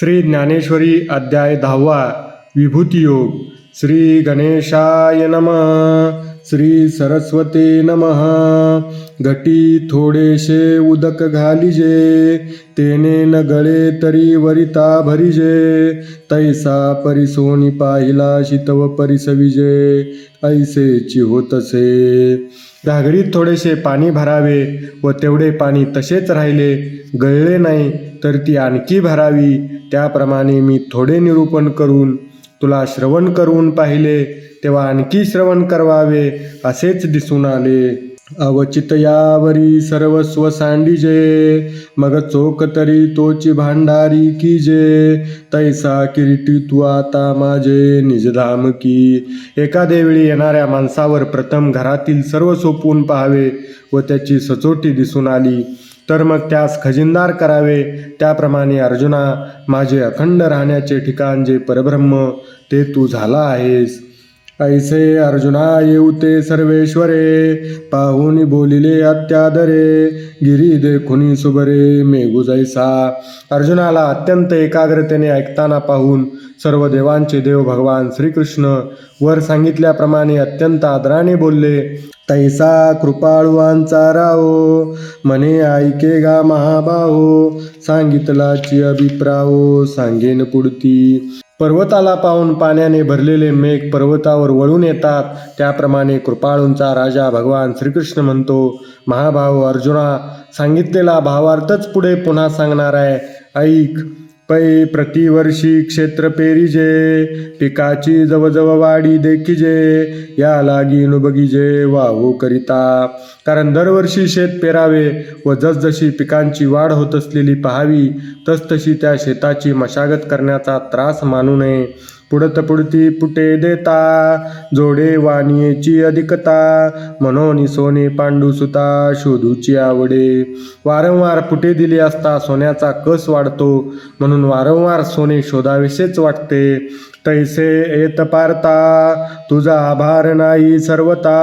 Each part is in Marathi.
श्री ज्ञानेश्वरी अध्याय दहावा विभूती योग श्री गणेशाय नमः. श्री सरस्वती नमः. घटी थोडेसे उदक घालिजे तेने न गळे तरी वरिता भरिजे. तैसा परिसोनी पाहिला शितव परिसविजे. ऐसेची होतसे घागरीत थोडेसे पाणी भरावे व तेवढे पाणी तसेच राहिले. गळले नाही तर ती आणखी भरावी. त्याप्रमाणे मी थोडे निरूपण करून तुला श्रवण करून पाहिले तेव्हा आणखी श्रवण करवावे असेच दिसून आले. अवचित यावरी सर्वस्व सांडिजे मग चोक तरी तोची भांडारी कीजे. तैसा किरीटी तू आता माझे निजधाम की. एखादे वेळी येणाऱ्या माणसावर प्रथम घरातील सर्व सोपवून पाहावे व त्याची सचोटी दिसून आली. तर मग त्यास खजिनदार करावे. त्याप्रमाणे अर्जुना माझे अखंड राहण्याचे ठिकाण जे परब्रह्म ते तू झाला आहेस. ऐसे अर्जुना येऊते सर्वेश्वरे. पाहुनी बोलिले अत्यादरे. गिरी देखुनी सुबरे मेघू जैसा. अर्जुनाला अत्यंत एकाग्रतेने ऐकताना पाहून सर्व देवांचे देव भगवान श्रीकृष्ण वर सांगितल्याप्रमाणे अत्यंत आदराने बोलले तैसा कृपाळुवांचा राहो म्हणे ऐके गा महाबाहो सांगितलाची अभिप्रावो सांगेन पुढती. पर्वताला पाहून पाण्याने भरलेले मेघ पर्वतावर वळून येतात. त्याप्रमाणे कृपाळूंचा राजा भगवान श्रीकृष्ण म्हणतो महाभाव अर्जुना सांगितलेला भावार्थच पुढे पुन्हा सांगणार आहे. ऐक पै प्रतिवर्षी क्षेत्र पेरीजे पिकाची जवजव वाढी देखिजे या लागी बगीजे वाहू करिता. कारण दरवर्षी शेत पेरावे व जसजशी पिकांची वाढ होत असलेली पाहावी तसतशी त्या शेताची मशागत करण्याचा त्रास मानू नये. पुढत पुढती पुटे देता जोडे वाणियेची अधिकता म्हणून सोने पांडुसुता शोधूची आवडे. वारंवार पुटे दिली असता सोन्याचा कस वाढतो म्हणून वारंवार सोने शोधावेसेच वाटते. तैसे येत पारता तुझा आभार नाही सर्वता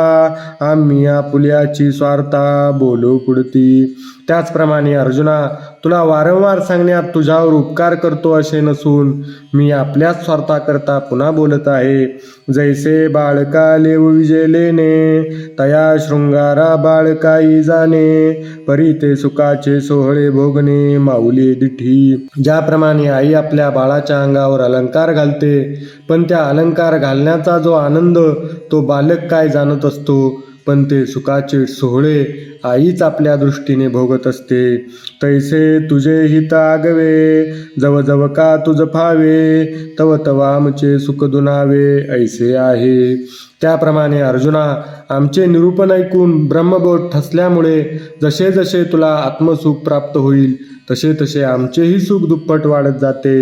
आम्ही आपुल्याची स्वार्था बोलू पुढती. त्याचप्रमाणे अर्जुना तुला वारंवार सांगण्यात तुझ्यावर उपकार करतो असे नसून मी आपल्याच स्वार्थाकरता पुन्हा बोलत आहे. जैसे बाळका लेव विजेलेने तया शृंगारा बाळकाई जाणे परी ते सुखाचे सोहळे भोगणे माऊली दिठी. ज्याप्रमाणे आई आपल्या बाळाच्या अंगावर अलंकार घालते पण त्या अलंकार घालण्याचा जो आनंद तो बालक काय जाणत असतो? पण ते सुखाचे सोहळे आईच आपल्या दृष्टीने भोगत असते. तैसे तुझे हित आगवे का तुझ फावे तव तव आमचे सुख दुनावे ऐसे आहे. त्याप्रमाणे अर्जुना आमचे निरूपण ऐकून ब्रह्मबोध ठसल्यामुळे जसे जसे तुला आत्मसुख प्राप्त होईल तसे तसे आमचेही सुख दुप्पट वाढत जाते.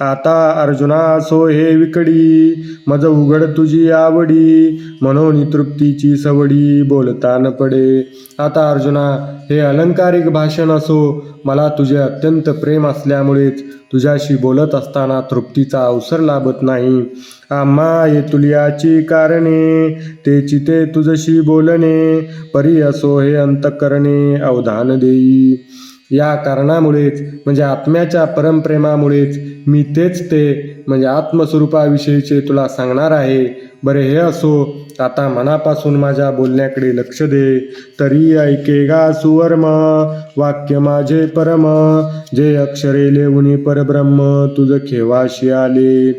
आता अर्जुना सो हे विकडी मज उघड तुझी आवडी म्हणून तृप्तीची सवडी बोलता न पडे. आता अर्जुना हे अलंकारिक भाषण असो मला तुझे अत्यंत प्रेम असल्यामुळेच तुझ्याशी बोलत असताना तृप्तीचा अवसर लाभत नाही. आम्हा येतुलियाची कारणे ते चिते तुझशी बोलणे परी असो हे अंतकरणे अवधान देई. या कारणामुळेच म्हणजे आत्म्याच्या परमप्रेमामुळेच मी तेच ते म्हणजे आत्मस्वरूपाविषयीचे तुला सांगणार आहे. बरे हे असो आता मनापासून माझ्या बोलण्याकडे लक्ष दे. तरी ऐके गा सुवर्म वाक्य माझे परम. जे अक्षरे लेवुनी परब्रह्म तुझ खेवाशी आले.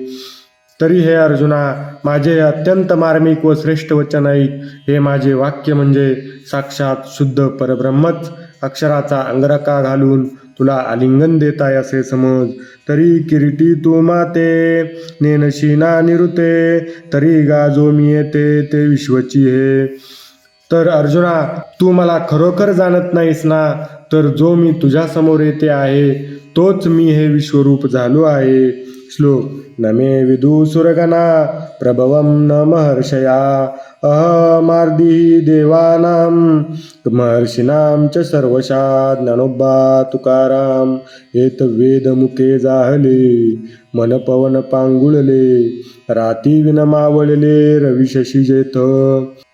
तरी हे अर्जुना माझे अत्यंत मार्मिक व श्रेष्ठ वचन ऐक. हे माझे वाक्य म्हणजे साक्षात शुद्ध परब्रह्मच. अक्षराचा अंगरका घालून तुला आलिंगन देताय असे समज. तरी किरीटी तू माते नेनशी ना निरुते तरी गाजो मी येते ते विश्वची हे. तर अर्जुना तू मला खरोखर जाणत नाहीस ना? तर जो मी तुझ्यासमोर येते आहे तोच मी हे विश्वरूप झालो आहे. श्लोक न मे विदुसुरगणा प्रभवं न महर्षया। अहमार्दी देवानां महर्षीणां च सर्वशा ज्ञानोबा तुकाराम एत वेदमुखे जाहले मन पवन पांगुळले राती विनमावळले रविशशी जेथ।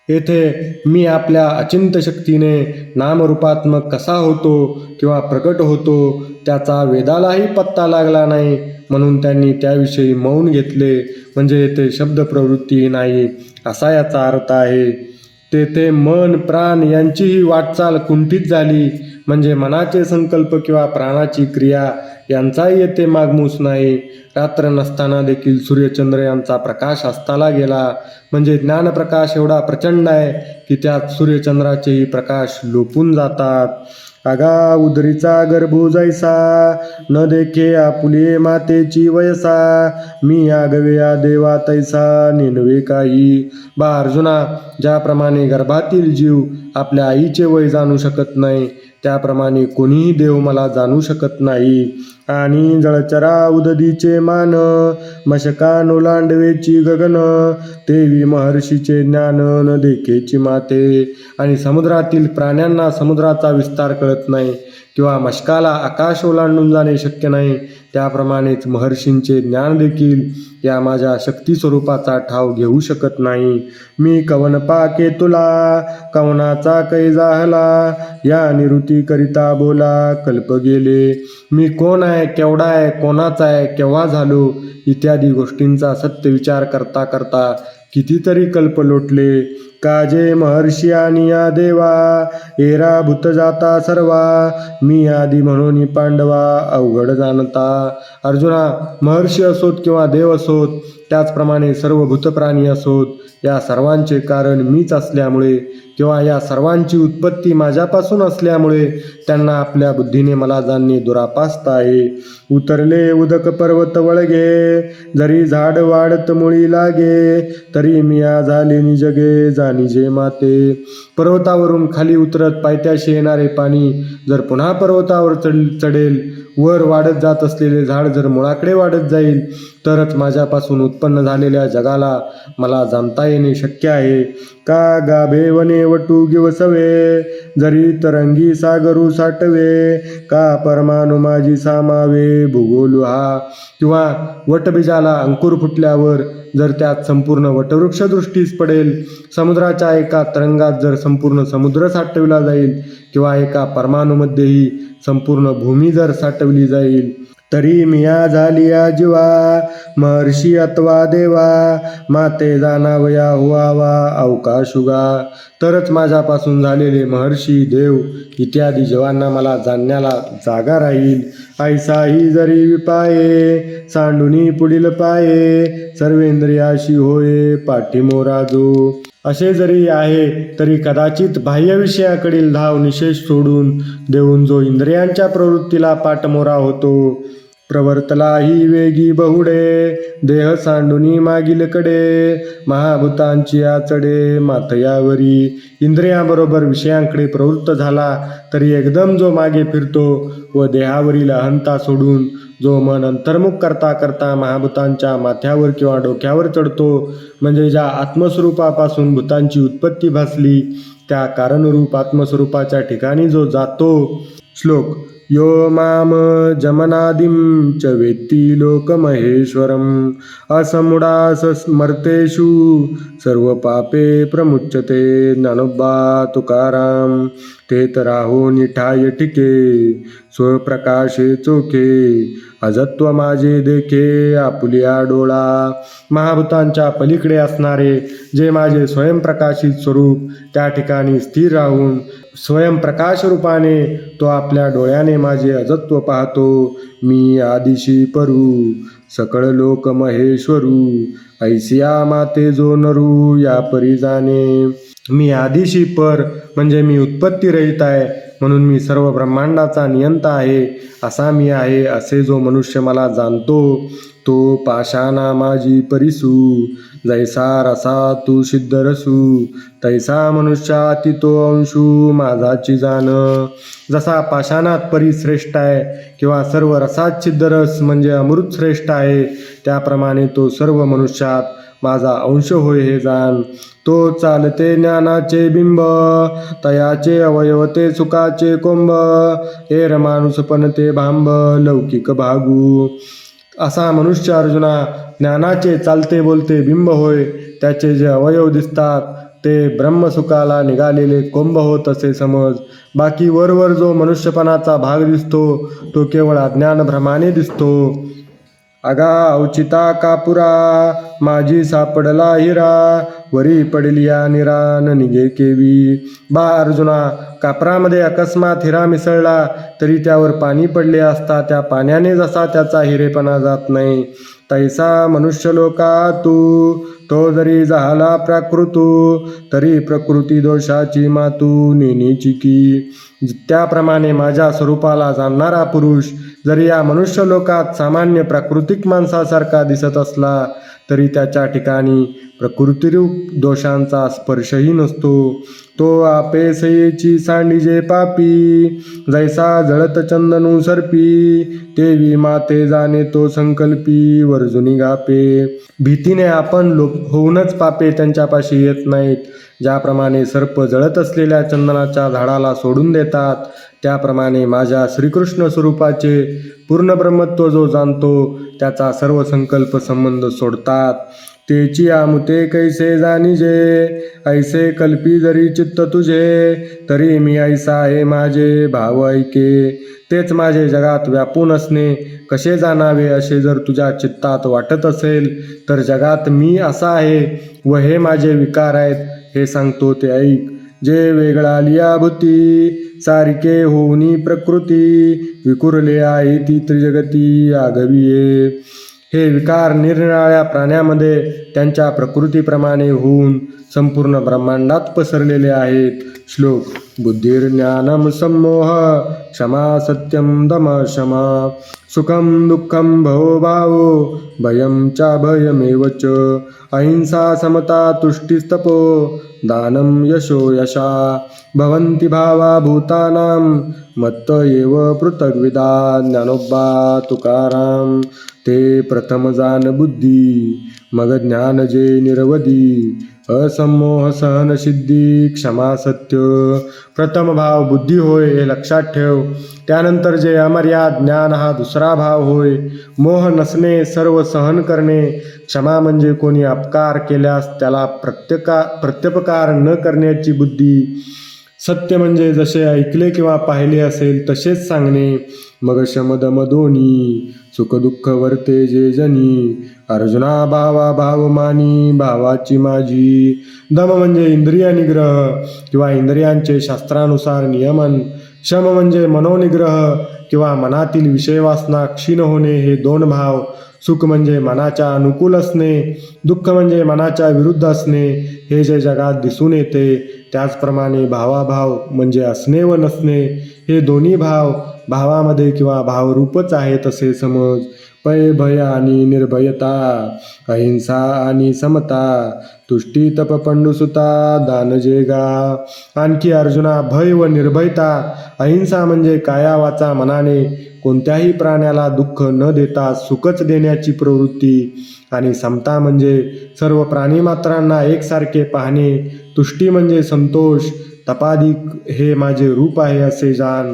येथे मी आपल्या अचिंत शक्तीने नामरूपात्मक कसा होतो किंवा प्रकट होतो त्याचा वेदालाही पत्ता लागला नाही म्हणून त्यांनी त्याविषयी मौन घेतले म्हणजे येथे शब्द प्रवृत्ती नाही असा याचा अर्थ आहे. तेथे मन प्राण यांचीही वाटचाल कुंठित झाली म्हणजे मनाचे संकल्प किंवा प्राणाची क्रिया यांचाही येथे मागमूस नाही. रात्र नसताना देखील सूर्यचंद्र यांचा प्रकाश अस्ताला गेला म्हणजे ज्ञानप्रकाश एवढा प्रचंड आहे की त्यात सूर्यचंद्राचेही प्रकाश लोपून जातात. अगा उदरीचा गर्भू जैसा न देखे आपुले मातेची वयसा. मी आगव्या देवा तैसा नेनवे काही. बा अर्जुना ज्याप्रमाणे गर्भातील जीव आपल्या आईचे वय जाणू शकत नाही त्याप्रमाणे कोणीही देव मला जाणू शकत नाही. आणि जळचरा उददीचे मान मशका नोलांडवेची गगन तेवी महर्षीचे ज्ञान न देखेची माते. आणि समुद्रातील प्राण्यांना समुद्राचा विस्तार कळत नाही किंवा मशकाला आकाश ओलांडून जाणे शक्य नाही. त्याप्रमाणेच महर्षींचे ज्ञान देखील या माझ्या शक्ती स्वरूपाचा ठाव घेऊ शकत नाही. मी कवन पाके तुला कवनाचा कै जाहला या निवृत्ती करिता बोला कल्प गेले. मी कोण आहे केवढा आहे कोणाचा आहे केव्हा झालो इत्यादी गोष्टींचा सत्य विचार करता करता कितीतरी कल्प लोटले. काजे महर्षी आणि या देवा एरा भूत जाता सर्वा मी आदी म्हणून पांडवा अवघड जाणता. अर्जुना महर्षी असोत किंवा देव असोत त्याचप्रमाणे सर्व भूतप्राणी असोत या सर्वांचे कारण मीच असल्यामुळे किंवा या सर्वांची उत्पत्ती माझ्यापासून असल्यामुळे त्यांना आपल्या बुद्धीने मला जाणणे दुरापास्त आहे. उतरले उदक पर्वत वळगे जरी झाड वाढत मुळी लागे तरी मिया झाले निजगे जाणीजे माते. पर्वतावरून खाली उतरत पायथ्याशी येणारे पाणी जर पुन्हा पर्वतावर चढ चढेल वर वाढत जात असलेले झाड जर मुळाकडे वाढत जाईल तरच माझ्यापासून उत्पन्न झालेल्या जगाला मला जाणता येणे शक्य आहे. का गाभे वने वटू गिवसवे जरी तरंगी सागरू साठवे का परमाणु माझी सामावे भूगोल हा. किंवा वटबीजाला अंकुर फुटल्यावर जर त्यात संपूर्ण वटवृक्ष दृष्टीस पडेल समुद्राच्या एका तरंगात जर संपूर्ण समुद्र साठविला जाईल किंवा एका परमाणूमध्येही संपूर्ण भूमी जर साठवली जाईल तरी मिया झाली या जीवा महर्षी अथवा देवा माते जाणावया हुवावा अवकाशुगा तरच माझ्यापासून झालेले महर्षी देव इत्यादी जीवांना मला जाणण्याला जागा राहील. ऐसाही जरी विपाये सांडुनी पुढील पाये सर्वेंद्रियाशी होये पाठीमोराजो असे जरी आहे तरी कदाचित बाह्य विषयाकडील धाव निशेष सोडून देऊन जो इंद्रियांच्या प्रवृत्तीला पाठमोरा होतो प्रवर्तलाही वेगी बहुडे देह सांडुनी मागील कडे महाभूतांची आचडे माथयावरी. इंद्रियाबरोबर विषयांकडे प्रवृत्त झाला तरी एकदम जो मागे फिरतो व देहावरील अहंता सोडून जो मन अंतर्मुख करता करता महाभूतांच्या माथ्यावर किंवा डोक्यावर चढतो म्हणजे ज्या आत्मस्वरूपापासून भूतांची उत्पत्ती भासली त्या कारणरूप आत्मस्वरूपाच्या ठिकाणी जो जातो. श्लोक यो माम जमनादिं च वेत्ति लोकमहेश्वरम्। असमुडास स्मर्तेषु सर्वपापे प्रमुच्यते ज्ञानोबा तुकाराम ते तर आहो निठाय ठिके स्वप्रकाशे चोखे. अजत्व माझे देखे आपुलिया डोळा महाभूतांच्या पलीकडे असणारे जे माझे स्वयंप्रकाशित स्वरूप त्या ठिकाणी स्थिर राहून स्वयंप्रकाश रूपाने तो आपल्या डोळ्याने माझे अजत्व पाहतो. मी आदिशी परू सकळ लोक महेश्वरू ऐसिया माते जो नरू या परी जाणे. मी आदिशी पर म्हणजे मी उत्पत्तीरहित आहे म्हणून मी सर्व ब्रह्मांडाचा नियंता आहे असा मी आहे असे जो मनुष्य मला जाणतो तो पाषाणा माझी परिसू. जैसा रसा तू सिद्ध रसू तैसा मनुष्याती तो अंशू माझाची जाण. जसा पाषाणात परी श्रेष्ठ आहे किंवा सर्व रसात सिद्ध रस म्हणजे अमृत श्रेष्ठ आहे त्याप्रमाणे तो सर्व मनुष्यात माझा अंश होय हे जाण. तो चालते ज्ञानाचे बिंब तयाचे अवयव ते सुखाचे कोंब. एर माणूस पण ते भांब लौकिक भागू. असा मनुष्य अर्जुना ज्ञानाचे चालते बोलते बिंब होय. त्याचे जे अवयव दिसतात ते ब्रह्मसुखाला निघालेले कोंब होत असे समज. बाकी वरवर जो मनुष्यपणाचा भाग दिसतो तो केवळ अज्ञान भ्रमाने दिसतो. अगा अवचिता कापुरा माझी सापडला हिरा वरी पडली या निरा न निघे केवी. बा अर्जुना कापरामध्ये अकस्मात हिरा मिसळला तरी त्यावर पाणी पडले असता त्या पाण्याने जसा त्याचा हिरेपणा जात नाही. तैसा मनुष्य लोका तू तो जरी झाला प्राकृतू तरी प्रकृती दोषाची मातू नेणीची की त्याप्रमाणे माझ्या स्वरूपाला जाणणारा पुरुष जरी या मनुष्य लोकात सामान्य प्राकृतिक माणसासारखा दिसत असला तरी त्याच्या ठिकाणी प्रकृतिरूप दोषांचा स्पर्शही नसतो. तो आपे सयेची सांडिजे पापी जैसा जळत चंदनू सर्पी तेवी माते जाणे तो संकल्पी वर्जुनी गापे. भीतीने आपण लोप होऊनच पापे त्यांच्यापाशी येत नाहीत. ज्याप्रमाणे सर्प जळत असलेल्या चंदनाच्या झाडाला सोडून देतात त्याप्रमाणे माझ्या श्रीकृष्ण स्वरूपाचे पूर्ण ब्रह्मत्व जो जाणतो त्याचा सर्व संकल्प संबंध सोडतात. तेची आमते कैसे जाणीजे ऐसे कल्पी जरी चित्त तुझे तरी मी ऐसा आहे माझे भाव ऐके. तेच माझे जगात व्यापून असणे कसे जाणावे असे जर तुझ्या चित्तात वाटत असेल तर जगात मी असा आहे व हे माझे विकार आहेत हे सांगतो ते ऐक. जे वेगळा लिया भूती होऊनी प्रकृती विकुरले आहे ती त्रिजगती आगविये हे विकार निरनिराळ्या प्राण्यामध्ये त्यांच्या प्रकृतीप्रमाणे होऊन संपूर्ण ब्रह्मांडात पसरलेले आहेत. श्लोक बुद्धिर्ज्ञानम सम्मोह क्षमा सत्यम दम क्षमा सुखम दुःखम भवो भावो भयम चा भयमेव च अहिंसा समता तुष्टिस्तपो दानं यशो यशा भवन्ति भावा भूतानां मत्त एव पृथग्विदा ज्ञानोबा तुकाराम ते प्रथम जान बुद्धी मग ज्ञान जे निरवधी असमोह सहन सिद्धी क्षमा सत्य प्रथम भाव बुद्धी होय हे लक्षात ठेव. त्यानंतर जे अमर्याद ज्ञान हा दुसरा भाव होय मोह नसणे सर्व सहन करणे क्षमा म्हणजे कोणी अपकार केल्यास त्याला प्रत्यका प्रत्यपकार न करण्याची बुद्धी. सत्य म्हणजे जसे ऐकले किंवा पाहिले असेल तसेच सांगणे मग शमदम दोन्ही. सुखदुःख वर्ते जे जनी अर्जुना भावा भाव मानी भावाची माझी. दम म्हणजे इंद्रिय निग्रह किंवा इंद्रियांचे शास्त्रानुसार नियमन. शम म्हणजे मनोनिग्रह किंवा मनातील विषयवासना क्षीण होणे हे दोन भाव. सुख म्हणजे मनाच्या अनुकूल असणे. दुःख म्हणजे मनाच्या विरुद्ध असणे. हे जे जगात दिसून येते त्याचप्रमाणे भावाभाव म्हणजे असणे व नसणे हे दोन्ही भाव भावामध्ये किंवा भावरूपच आहेत असे समज. पय भय आणि निर्भयता अहिंसा आणि समता तुष्टी तप पंडुसुता दानजेगा. आणखी अर्जुना भय व निर्भयता अहिंसा म्हणजे काया वाचा मनाने कोणत्याही प्राण्याला दुःख न देता सुखच देण्याची प्रवृत्ती. आणि समता म्हणजे सर्व प्राणीमात्रांना एकसारखे पाहणे तुष्टी म्हणजे संतोष तपादिक हे माझे रूप आहे असे जाण.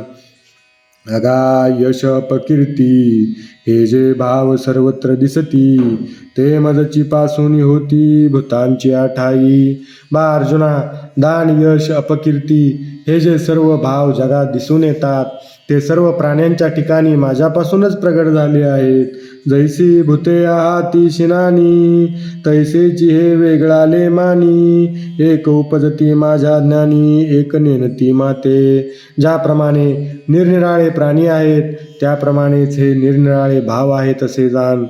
अगा यश अपकीर्ती हे जे भाव सर्वत्र दिसती ते मजची पासून होती भूतांची आठाई. बा अर्जुना दान यश अपकीर्ती हे जे सर्व भाव जगात दिसून येतात ते सर्व प्राण्यांच्या ठिकाणी माझ्यापासूनच प्रगट झाले आहेत. जैसी भूते आहाती शिनानी तैसेची हे वेगळाले मानी. एक उपजती माझ्या ज्ञानी एक नेनती माते. ज्याप्रमाणे निरनिराळे प्राणी आहेत त्याप्रमाणेच हे निरनिराळे भाव आहेत असे जाण.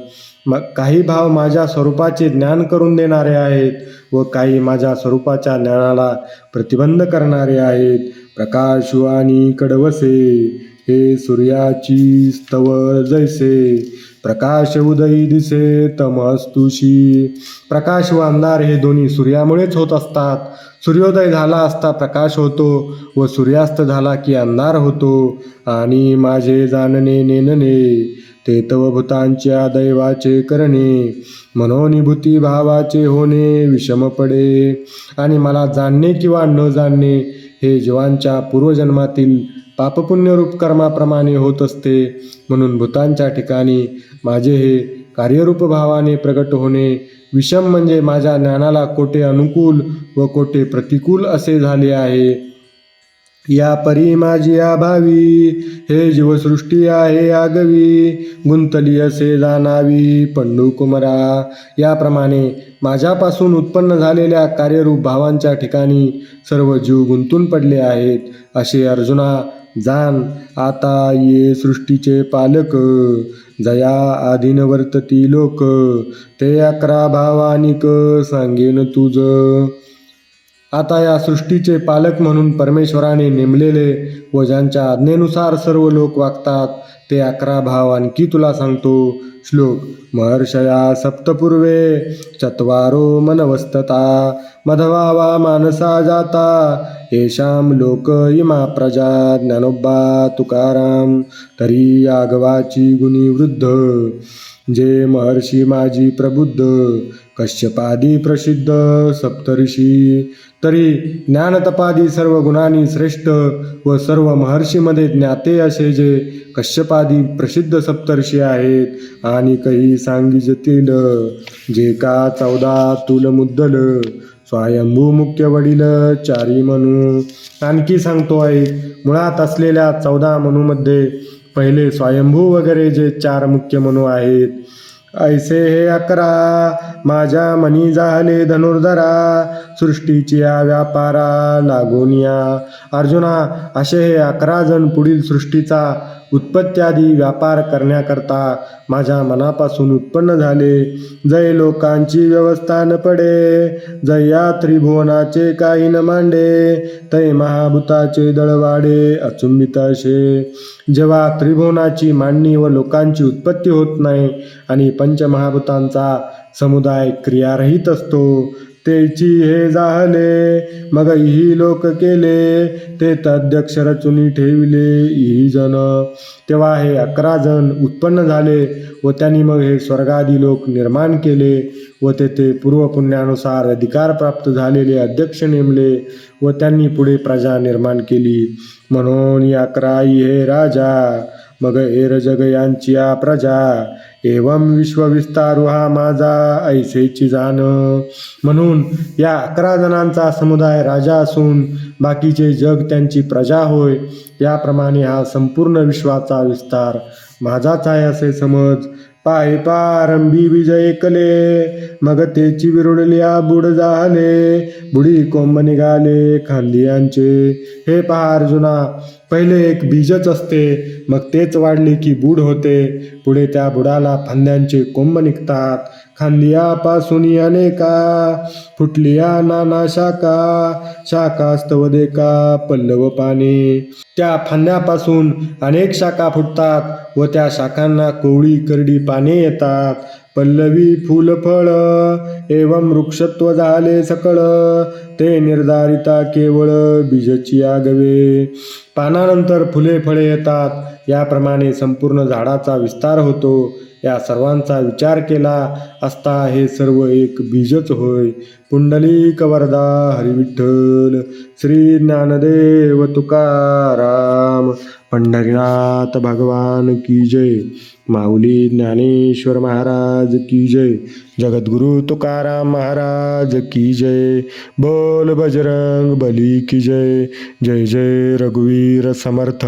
मग काही भाव माझ्या स्वरूपाचे ज्ञान करून देणारे आहेत व काही माझ्या स्वरूपाच्या ज्ञानाला प्रतिबंध करणारे आहेत. प्रकाश आणि कडवसे हे सूर्याची स्तव जैसे प्रकाश उदयी दिसे तमस्तुशी प्रकाश व अंधार हे दोन्ही सूर्यामुळेच होत असतात. सूर्योदय झाला असता प्रकाश होतो व सूर्यास्त झाला की अंधार होतो. आणि माझे जाणणे नेनने ते तव भूतांच्या दैवाचे करणे मनोनिभूती भावाचे होणे विषम पडे. आणि मला जाणणे किंवा न जाणणे हे जीवांच्या पूर्वजन्मातील पापपुण्यरूप कर्माप्रमाणे होत असते. म्हणून भूतांच्या ठिकाणी माझे हे कार्यरूप भावाने प्रगट होणे विषम म्हणजे माझ्या ज्ञानाला कोठे अनुकूल व कोठे प्रतिकूल असे झाले आहे. या परी माझी आभावी हे जीवसृष्टी आहे आगवी गुंतली असे जाणावी. पंडू कुमरा याप्रमाणे माझ्यापासून उत्पन्न झालेल्या कार्यरूप भावांच्या ठिकाणी सर्व जीव गुंतून पडले आहेत. असे अर्जुना जाण आता ये सृष्टीचे पालक जया आधीनवर्तती लोक. ते अकरा भावानिक सांगेन तुझ. आता या सृष्टीचे पालक म्हणून परमेश्वराने नेमलेले व ज्यांच्या आज्ञेनुसार सर्व लोक वागतात. ते अकरा भाव आणखी तुला सांगतो. श्लोक महर्षया सप्तपूर्वे चत्वारो मनवस्तता मधवावा मानसा जाता येषां लोक इमा प्रजा ज्ञानोबा तुकाराम तरी आगवाची गुणी वृद्ध. जे महर्षी माझी प्रबुद्ध कश्यपादी प्रसिद्ध सप्तऋषी तरी ज्ञानतपादी सर्व गुणांनी श्रेष्ठ व सर्व महर्षीमध्ये ज्ञाते असे जे कश्यपादी प्रसिद्ध सप्तर्षी आहेत आणि काही सांगिततील जे का चौदा तुल मुद्दल स्वयंभू मुख्य वडील चारी मनू आणखी सांगतो आहे मुळात असलेल्या चौदा मनूमध्ये पहिले स्वयंभू वगैरे जे चार मुख्य मनू आहेत ऐसे हे अकरा. माझ्या मनी झाले धनुर्धरा. सृष्टीची या व्यापारा लागून या. अर्जुना असे हे अकरा जण पुढील सृष्टीचा उत्पत्त्यादी व्यापार करण्याकरता माझ्या मनापासून उत्पन्न झाले. जय लोकांची व्यवस्था न पडे जय या त्रिभुवनाचे काही न मांडे तै महाभूताचे दळवाडे अचुंबिताशे जेव्हा त्रिभुवनाची मांडणी व लोकांची उत्पत्ती होत नाही आणि पंचमहाभूतांचा समुदाय क्रियारहित असतो तेची हे जाहले मग ही लोक केले ते तद्यक्ष रचुनी ठेविले ही जन. तेव्हा हे अकरा जण उत्पन्न झाले व त्यांनी मग हे स्वर्गादी लोक निर्माण केले व तेथे पूर्वपुण्यानुसार अधिकार प्राप्त झालेले अध्यक्ष नेमले व त्यांनी पुढे प्रजा निर्माण केली. म्हणून अकराई हे राजा मग एर जग यांची या प्रजा एवं विश्वविस्तारू हा माझा ऐसेची जाण. म्हणून या अकरा जणांचा समुदाय राजा असून बाकीचे जग त्यांची प्रजा होय याप्रमाणे हा संपूर्ण विश्वाचा विस्तार माझाच आहे असे समज. पाय पारंबी विजय कले मग तेची विरुडल्या बुड झाले बुडी कोंब निघाले खांदियांचे. हे पहा अर्जुना पहिले एक बीजच असते मग तेच वाढले की बुड होते. पुढे त्या बुडाला फांद्यांचे कोंब निघतात. खांदियापासून अनेका फुटलिया नाना शाखा शाखास्तव देका पल्लव पाने त्या फांद्यापासून अनेक शाखा फुटतात व त्या शाखांना कोवळी करडी पाने येतात. पल्लवी फूल फळ एवं वृक्षत्व झाले सकळ ते निर्धारिता केवळ बीजची आगवे. पानानंतर फुले फळे येतात याप्रमाणे संपूर्ण झाडाचा विस्तार होतो. या सर्वांचा विचार केला असता हे सर्व एक बीजच होय. पुंडलिक वरदा हरिविठ्ठल श्री ज्ञानदेव तुकाराम पंढरीनाथ भगवान की जय माऊली ज्ञानेश्वर महाराज की जय जगद्गुरु तुकाराम महाराज की जय बोल बजरंग बली की जय जय जय रघुवीर समर्थ.